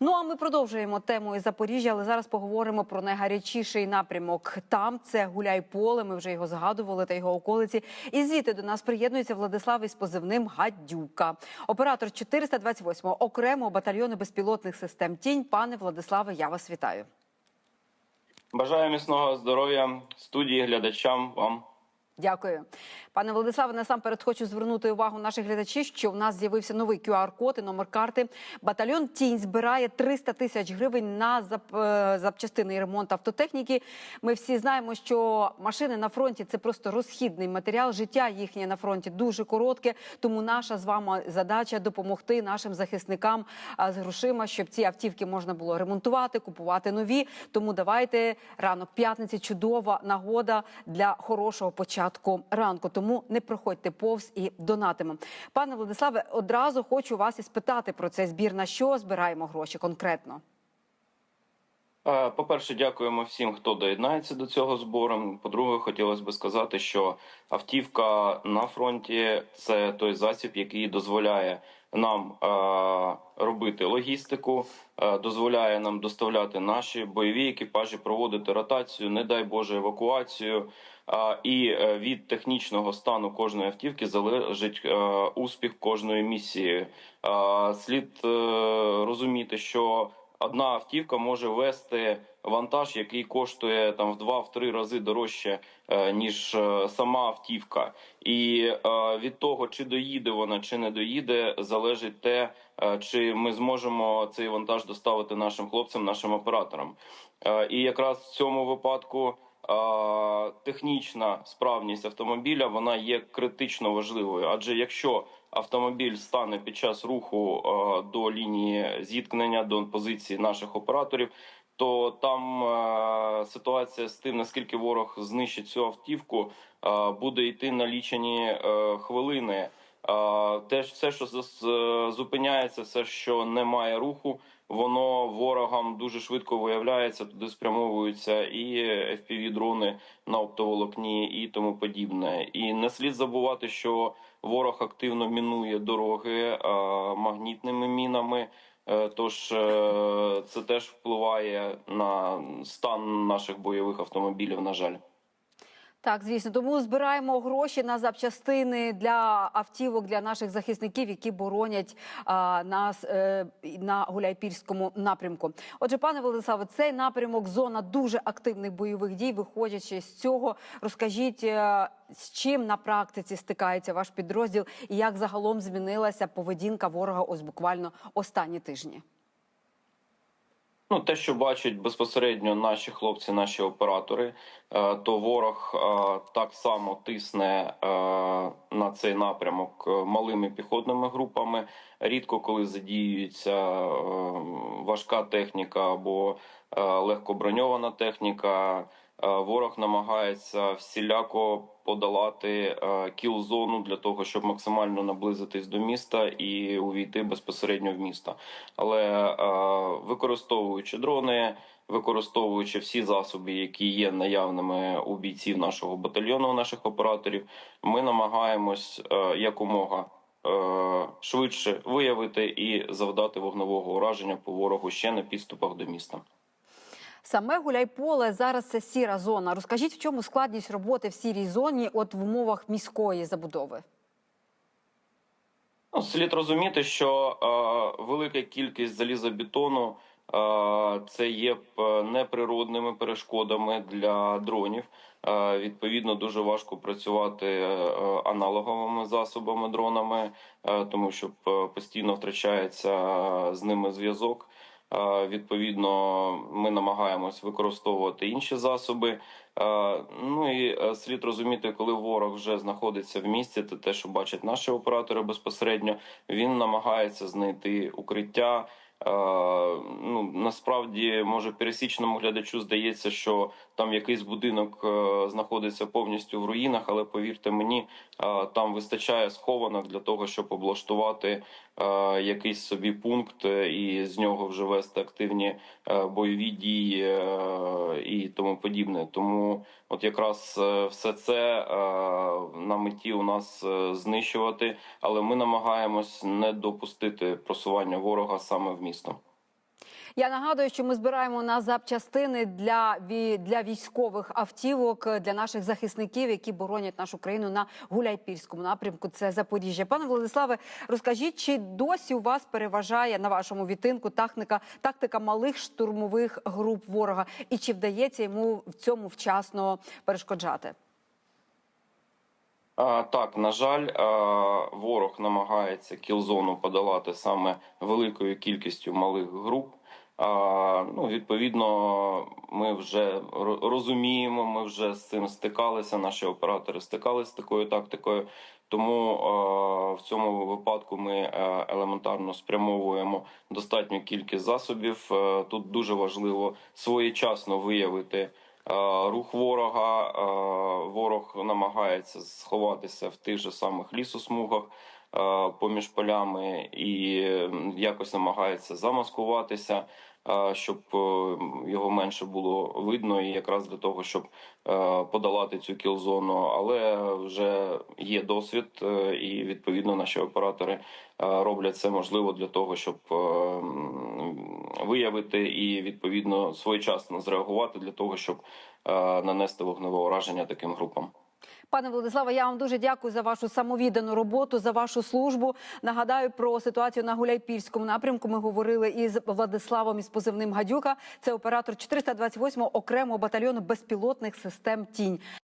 Ну а ми продовжуємо тему із Запоріжжя, але зараз поговоримо про найгарячіший напрямок. Там це гуляй поле. Ми вже його згадували та його околиці. І звідти до нас приєднується Владислав із позивним Гадюка, оператор 428-го окремого батальйону безпілотних систем. Тінь, пане Владиславе, я вас вітаю. Бажаю міцного здоров'я студії, глядачам вам. Дякую, пане Владиславе. Насамперед хочу звернути увагу наших глядачів, що в нас з'явився новий QR-код і номер карти. Батальйон Тінь збирає 300 тисяч гривень на е, запчастини і ремонт автотехніки. Ми всі знаємо, що машини на фронті це просто розхідний матеріал. Життя їхнє на фронті дуже коротке. Тому наша з вами задача допомогти нашим захисникам з грошима, щоб ці автівки можна було ремонтувати, купувати нові. Тому давайте ранок п'ятниці чудова нагода для хорошого початку ранку. Тому не проходьте повз і донатимо. Пане Владиславе, одразу хочу вас і спитати про цей збір. На що збираємо гроші конкретно? По-перше, дякуємо всім, хто доєднається до цього збору. По-друге, хотілося б сказати, що автівка на фронті це той засіб, який дозволяє нам робити логістику, дозволяє нам доставляти наші бойові екіпажі, проводити ротацію, не дай Боже, евакуацію. І е, від технічного стану кожної автівки залежить е, успіх кожної місії. Слід е, розуміти, що одна автівка може вести вантаж, який коштує там в два-три рази дорожче е, ніж е, сама автівка, і е, від того, чи доїде вона, чи не доїде, залежить те, чи ми зможемо цей вантаж доставити нашим хлопцям, нашим операторам. І якраз в цьому випадку. Технічна справність автомобіля вона є критично важливою, адже якщо автомобіль стане під час руху до лінії зіткнення до позиції наших операторів, то там ситуація з тим, наскільки ворог знищить цю автівку, буде йти на лічені е, хвилини. Теж все, що зупиняється, все, що не має руху, воно ворогам дуже швидко виявляється. Туди спрямовуються і fpv дрони на оптоволокні, і тому подібне. І не слід забувати, що ворог активно мінує дороги е, магнітними мінами. Е, Тож е, це теж впливає на стан наших бойових автомобілів. На жаль. Так, звісно, тому збираємо гроші на запчастини для автівок для наших захисників, які боронять а, нас е, на Гуляйпільському напрямку. Отже, пане Владиславе, цей напрямок зона дуже активних бойових дій. Виходячи з цього, розкажіть, е, з чим на практиці стикається ваш підрозділ, і як загалом змінилася поведінка ворога ось буквально останні тижні. Ну, те, що бачать безпосередньо наші хлопці, наші оператори, е, то ворог е, так само тисне е, на цей напрямок малими піхотними групами. Рідко коли задіюється важка техніка або легкоброньована техніка. Е, Ворог намагається всіляко подолати е, кіл-зону для того, щоб максимально наблизитись до міста і увійти безпосередньо в місто. Але е, використовуючи дрони, використовуючи всі засоби, які є наявними у бійців нашого батальйону, наших операторів, ми намагаємось якомога. Швидше виявити і завдати вогневого ураження по ворогу ще на підступах до міста. Саме гуляйполе зараз це сіра зона. Розкажіть, в чому складність роботи в сірій зоні, от в умовах міської забудови? Ну, слід розуміти, що е, велика кількість залізобетону е, це є е, неприродними перешкодами для дронів. Е, відповідно, дуже важко працювати е, аналоговими засобами дронами, е, тому що е, постійно втрачається з ними зв'язок. Е, Відповідно, ми намагаємось використовувати інші засоби. Е, Ну і е, слід розуміти, коли ворог вже знаходиться в місті, то те, що бачать наші оператори безпосередньо. Він намагається знайти укриття. Е, Ну насправді, може, пересічному глядачу здається, що там якийсь будинок е, знаходиться повністю в руїнах, але повірте мені, е, там вистачає схованок для того, щоб облаштувати якийсь собі пункт і з нього вже вести активні бойові дії і тому подібне. Тому, от якраз все це на меті у нас знищувати, але ми намагаємось не допустити просування ворога саме в місто. Я нагадую, що ми збираємо на запчастини для ві- для військових автівок для наших захисників, які боронять нашу країну на Гуляйпільському напрямку. Це Запоріжжя. Пане Владиславе, розкажіть, чи досі у вас переважає на вашому відтинку тактика, тактика малих штурмових груп ворога, і чи вдається йому в цьому вчасно перешкоджати? Так, на жаль, ворог намагається кілзону подолати саме великою кількістю малих груп. Ну, відповідно, ми вже розуміємо, ми вже з цим стикалися. Наші оператори стикалися з такою тактикою. Тому в цьому випадку ми е, елементарно спрямовуємо достатню кількість засобів. Е, Тут дуже важливо своєчасно виявити. Е, Рух ворога е, ворог намагається сховатися в тих же самих лісосмугах поміж полями і якось намагається замаскуватися, е, щоб е, його менше було видно, і якраз для того, щоб е, подолати цю кілзону. Але вже є досвід, е, і відповідно наші оператори е, роблять все можливо для того, щоб е, виявити і відповідно своєчасно зреагувати для того, щоб е, нанести вогневе ураження таким групам. Пане Владиславе, я вам дуже дякую за вашу самовіддану роботу, за вашу службу. Нагадаю про ситуацію на Гуляйпільському напрямку. Ми говорили із Владиславом із позивним Гадюка. Це оператор 428 окремого батальйону безпілотних систем Тінь.